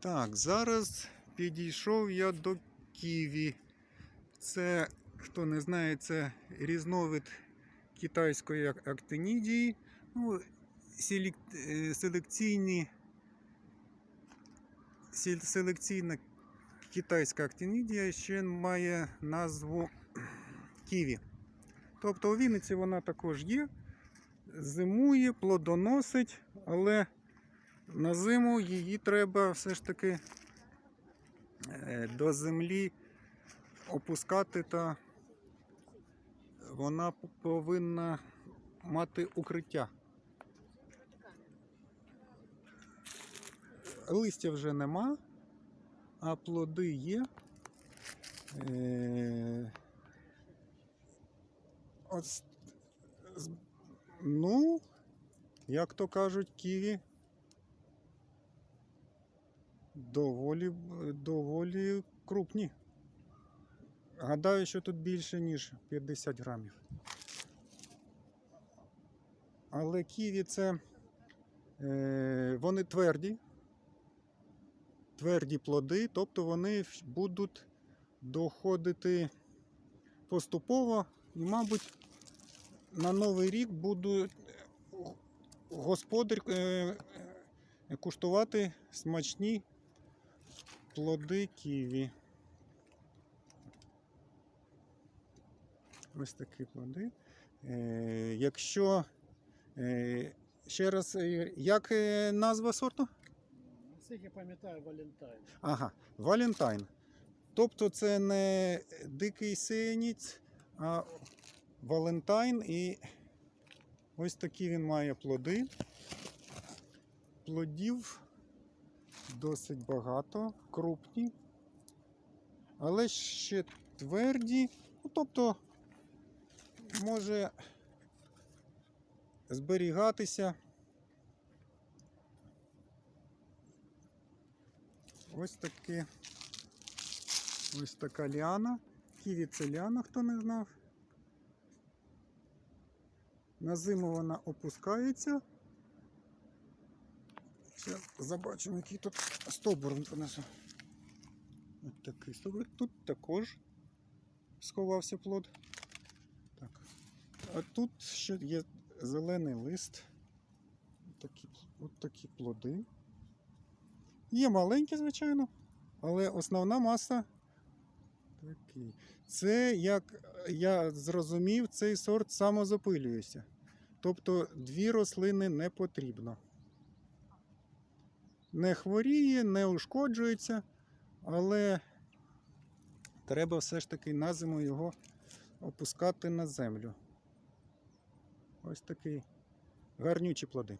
Так, зараз підійшов я до ківі. Це, хто не знає, це різновид китайської актинідії. Ну, е, селекційні, селекційна китайська актинідія ще має назву ківі. Тобто у Вінниці вона також є, зимує, плодоносить, але на зиму її треба все ж таки е, до землі опускати, та вона повинна мати укриття. Листя вже нема, а плоди є. Е, От, ну, як то кажуть, ківі доволі, доволі крупні. Гадаю, що тут більше, ніж 50 грамів. Але ківі це е, вони тверді, тверді плоди, тобто вони будуть доходити поступово і, мабуть, на Новий рік будуть е, господар е, е, куштувати смачні плоди ківі. Ось такі плоди. Е, якщо е, ще раз, е, як назва сорту? Наскільки пам'ятаю, Валентайн. Ага, Валентайн. Тобто це не дикий синіць, а Валентайн. І ось такі він має плоди. Плодів досить багато, крупні, але ще тверді. Ну, тобто може зберігатися. Ось таке. Ось така ліана. Ківі це ліана, хто не знав. На зиму вона опускається. Ще забачимо, який тут стовбур він понесу. Ось такий стовбур. Тут також сховався плод. Так. А тут ще є зелений лист. Такі, от такі плоди. Є маленькі, звичайно, але основна маса такий. Це, як я зрозумів, цей сорт самозапилюється. Тобто дві рослини не потрібно. Не хворіє, не ушкоджується, але треба все ж таки на зиму його опускати на землю. Ось такі гарнючі плоди.